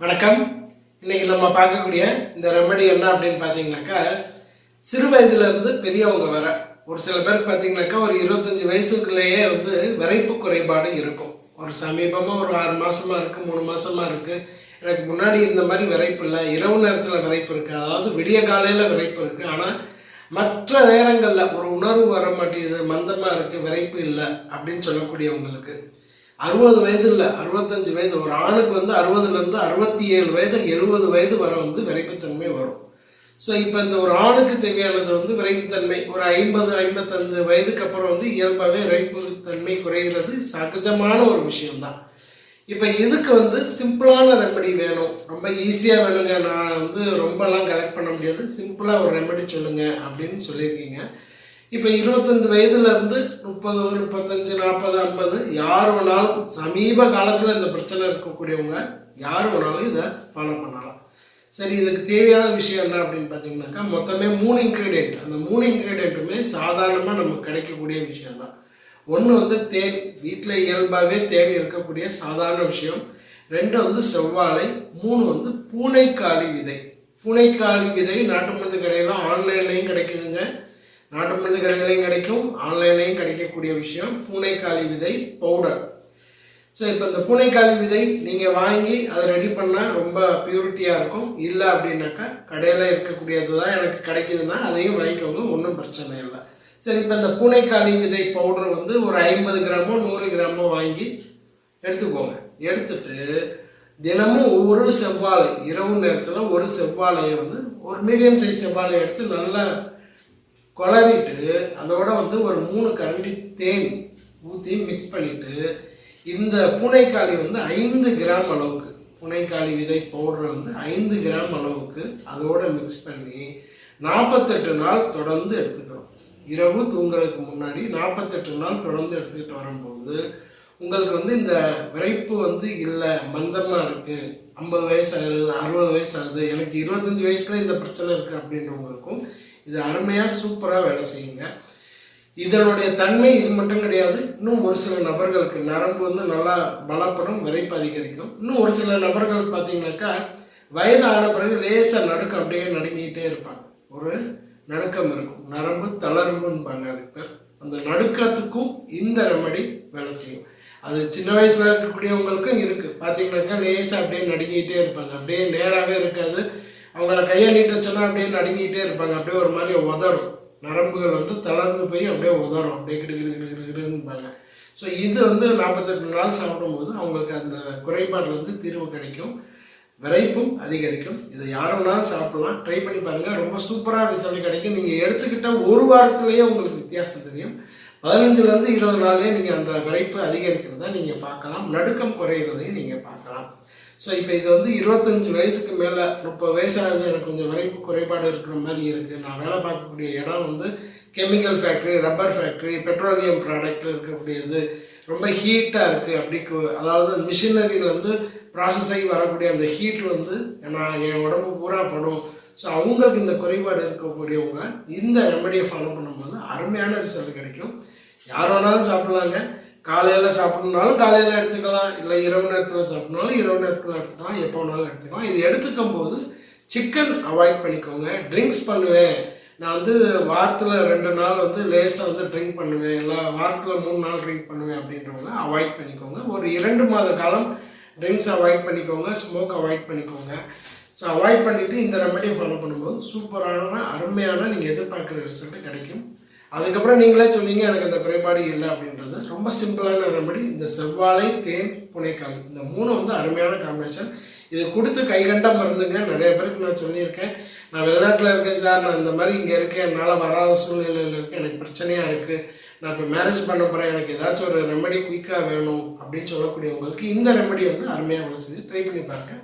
வணக்கம். இன்னைக்கு நம்ம பார்க்கக்கூடிய இந்த ரெமடி என்ன அப்படின்னு பார்த்தீங்கன்னாக்கா சிறு வயதுல இருந்து பெரியவங்க வர. ஒரு சில பேருக்கு பார்த்தீங்கன்னாக்கா ஒரு இருபத்தஞ்சு வயசுக்குள்ளேயே வந்து விரைப்பு குறைபாடு இருக்கும். ஒரு சமீபமாக ஒரு ஆறு மாசமா இருக்கு மூணு மாசமா இருக்கு. எனக்கு முன்னாடி இந்த மாதிரி விரைப்பு இல்லை. இரவு நேரத்தில் விரைப்பு இருக்கு. அதாவது விடிய காலையில் விரைப்பு இருக்கு. ஆனால் மற்ற நேரங்களில் ஒரு உணர்வு வர மாட்டேங்குது. மந்தமாக இருக்குது விரைப்பு இல்லை அப்படின்னு சொல்லக்கூடியவங்களுக்கு. அறுபது வயது இல்லை அறுபத்தஞ்சு வயது. ஒரு ஆணுக்கு வந்து அறுபதுலேருந்து அறுபத்தி ஏழு வயது எழுபது வயது வரை வந்து விரைப்புத்தன்மை வரும். ஸோ இப்போ இந்த ஒரு ஆணுக்கு தேவையானது வந்து விரைப்புத்தன்மை. ஒரு ஐம்பது ஐம்பத்தஞ்சு வயதுக்கு அப்புறம் வந்து இயல்பாகவே விரைப்புத்தன்மை குறைகிறது சகஜமான ஒரு விஷயம்தான். இப்போ இதுக்கு வந்து சிம்பிளான ரெமெடி வேணும்? ரொம்ப ஈஸியாக வேணுங்க. நான் வந்து ரொம்பலாம் கலெக்ட் பண்ண முடியாது. சிம்பிளாக ஒரு ரெமெடி சொல்லுங்கள் அப்படின்னு சொல்லியிருக்கீங்க. இப்போ இருபத்தஞ்சி வயதுலேருந்து முப்பது முப்பத்தஞ்சு நாற்பது ஐம்பது யார் வேணாலும் சமீப காலத்தில் இந்த பிரச்சனை இருக்கக்கூடியவங்க யார் வேணாலும் இதை ஃபாலோ பண்ணலாம். சரி இதுக்கு தேவையான விஷயம் என்ன அப்படின்னு பார்த்தீங்கன்னாக்கா மொத்தமே மூணு இன்க்ரீடியன்ட் அந்த மூணு இன்க்ரீடியண்ட்டுமே சாதாரணமாக நமக்கு கிடைக்கக்கூடிய விஷயம்தான். ஒன்று வந்து தேன். வீட்டில் இயல்பாகவே தேன் இருக்கக்கூடிய சாதாரண விஷயம். ரெண்டு வந்து செவ்வாழை. மூணு வந்து பூனைக்காளி விதை. பூனைக்காளி விதை நாட்டு மருந்து கடையில் ஆன்லைன்லேயும் கிடைக்குதுங்க. நாட்டு மருந்து கடைகளையும் கிடைக்கும். ஆன்லைன்லேயும் கிடைக்கக்கூடிய விஷயம். பூனைக்காளி விதை பவுடர் ஸோ இப்போ இந்த பூனைக்காளி விதை நீங்கள் வாங்கி அதை ரெடி பண்ணால் ரொம்ப பியூரிட்டியாக இருக்கும். இல்லை அப்படின்னாக்கா கடையில் இருக்கக்கூடியது தான் எனக்கு கிடைக்குதுன்னா அதையும் வாங்கிக்கோங்க. ஒன்றும் பிரச்சனை இல்லை. சரி இப்போ இந்த பூனைக்காளி விதை பவுடர் வந்து ஒரு ஐம்பது கிராமோ நூறு கிராமோ வாங்கி எடுத்துக்கோங்க. எடுத்துட்டு தினமும் ஒரு செவ்வாழை இரவு நேரத்தில் ஒரு செவ்வாழையை வந்து ஒரு மீடியம் சைஸ் செவ்வாழை எடுத்து நல்லா குளறிட்டு அதோட வந்து ஒரு மூணு கரண்டி தேன் ஊற்றி மிக்ஸ் பண்ணிட்டு இந்த பூனைக்காளி வந்து ஐந்து கிராம் அளவுக்கு புனைக்காளி விதை பவுடர் வந்து ஐந்து கிராம் அளவுக்கு அதோட மிக்ஸ் பண்ணி நாற்பத்தெட்டு நாள் தொடர்ந்து எடுத்துக்கிறோம். இரவு தூங்குறதுக்கு முன்னாடி நாற்பத்தெட்டு நாள் தொடர்ந்து எடுத்துக்கிட்டு வரும்போது உங்களுக்கு வந்து இந்த விரைப்பு வந்து இல்லை மந்தமாக இருக்குது ஐம்பது வயசு ஆகுது அறுபது வயசு ஆகுது எனக்கு இருபத்தஞ்சி வயசில் இந்த பிரச்சனை இருக்குது அப்படின்றவங்களுக்கும் இது அருமையாக சூப்பராக வேலை செய்யுங்க. இதனுடைய தன்மை இது மட்டும் கிடையாது. இன்னும் ஒரு சில நபர்களுக்கு நரம்பு வந்து நல்லா பலப்படும் விரைப்பு அதிகரிக்கும். இன்னும் ஒரு சில நபர்கள் பார்த்தீங்கன்னாக்கா வயது ஆன பிறகு லேசாக நடுக்கம் அப்படியே நடுங்கிட்டே இருப்பாங்க. ஒரு நடுக்கம் இருக்கும். நரம்பு தளர்வுன்பாங்க அதுக்கு பேர். அந்த நடுக்கத்துக்கும் இந்த ரெமடி வேலை செய்யும். அது சின்ன வயசுல இருக்கக்கூடியவங்களுக்கும் இருக்கு. பார்த்தீங்கன்னாக்கா லேசாக அப்படியே நடுங்கிட்டே இருப்பாங்க. அப்படியே நேராகவே இருக்காது. அவங்கள கையை நீட்ட சொன்னால் அப்படியே நடுங்கிட்டே இருப்பாங்க. அப்படியே ஒரு மாதிரி உதறும். நரம்புகள் வந்து தளர்ந்து போய் அப்படியே உதறும். அப்படியே கிடு கிடு கிடு கிடுகிடுப்பாங்க ஸோ இது வந்து நாற்பத்தெட்டு நாள் சாப்பிடும்போது அவங்களுக்கு அந்த குறைபாடு வந்து தீர்வு கிடைக்கும். விரைப்பும் அதிகரிக்கும். இதை யாரும்னாலும் சாப்பிடலாம். ட்ரை பண்ணி பாருங்கள் ரொம்ப சூப்பராக ரிசல்ட் கிடைக்கும். நீங்கள் எடுத்துக்கிட்ட ஒரு வாரத்துலேயே உங்களுக்கு வித்தியாசம் தெரியும். பதினஞ்சுலேருந்து இருபது நாள்லேயே நீங்கள் அந்த விரைப்பு அதிகரிக்கிறத நீங்கள் பார்க்கலாம். நடுக்கம் குறையிறதையும் நீங்கள் பார்க்கலாம். ஸோ இப்போ இது வந்து இருபத்தஞ்சு வயசுக்கு மேலே முப்பது வயசானது எனக்கு கொஞ்சம் வரைக்கும் குறைபாடு இருக்கிற மாதிரி இருக்குது நான் வேலை பார்க்கக்கூடிய இடம் வந்து chemical factory rubber factory petroleum product இருக்கக்கூடியது. ரொம்ப ஹீட்டாக இருக்குது அப்படி அதாவது மிஷினரியில் வந்து ப்ராசஸ் ஆகி வரக்கூடிய அந்த ஹீட் வந்து நான் என் உடம்பு பூரா படும். ஸோ அவங்களுக்கு இந்த குறைபாடு இருக்கக்கூடியவங்க இந்த ரெமடியை ஃபாலோ பண்ணும்போது அருமையான ரிசல்ட் கிடைக்கும். யார் வேணாலும் சாப்பிடலாங்க. காலையில் சாப்பிடணுனாலும் காலையில் எடுத்துக்கலாம். இல்லை இரவு நேரத்தில் சாப்பிடணுனாலும் இரவு நேரத்தில் எடுத்துக்கலாம். எப்போ வேணாலும் எடுத்துக்கலாம். இது எடுத்துக்கும் போது சிக்கன் அவாய்ட் பண்ணிக்கோங்க. ட்ரிங்க்ஸ் பண்ணுவேன். நான் வந்து வாரத்தில் ரெண்டு நாள் வந்து லேசாக வந்து ட்ரிங்க் பண்ணுவேன். இல்லை வாரத்தில் மூணு நாள் ட்ரிங்க் பண்ணுவேன் அப்படின்றவங்க அவாய்ட் பண்ணிக்கோங்க. ஒரு இரண்டு மாத காலம் ட்ரிங்க்ஸ் அவாய்ட் பண்ணிக்கோங்க. ஸ்மோக் அவாய்ட் பண்ணிக்கோங்க. ஸோ அவாய்ட் பண்ணிவிட்டு இந்த ரெமடியை ஃபாலோ பண்ணும்போது சூப்பரான அருமையான நீங்கள் எதிர்பார்க்குற ரிசல்ட்டு கிடைக்கும். அதுக்கப்புறம் நீங்களே சொன்னீங்க எனக்கு அந்த குறைபாடு இல்லை அப்படின்றது. ரொம்ப சிம்பிளான ரெமடி இந்த செவ்வாழை தேன் புனைக்காளி இந்த மூணு வந்து அருமையான காம்பினேஷன் இது கொடுத்து கைகண்ட மருந்துங்க. நிறைய பேருக்கு நான் சொல்லியிருக்கேன். நான் வெளிநாட்டில் இருக்கேன் சார். நான் இந்த மாதிரி இங்கே இருக்கேன். என்னால் வராத சூழ்நிலையில் இருக்கேன். எனக்கு பிரச்சனையாக இருக்குது நான் இப்போ மேரேஜ் பண்ண போகிறேன் எனக்கு ஏதாச்சும் ஒரு ரெமடி குயிக்காக வேணும் அப்படின்னு சொல்லக்கூடியவங்களுக்கு இந்த ரெமடி வந்து அருமையாக வசதி ட்ரை பண்ணி பாருங்க.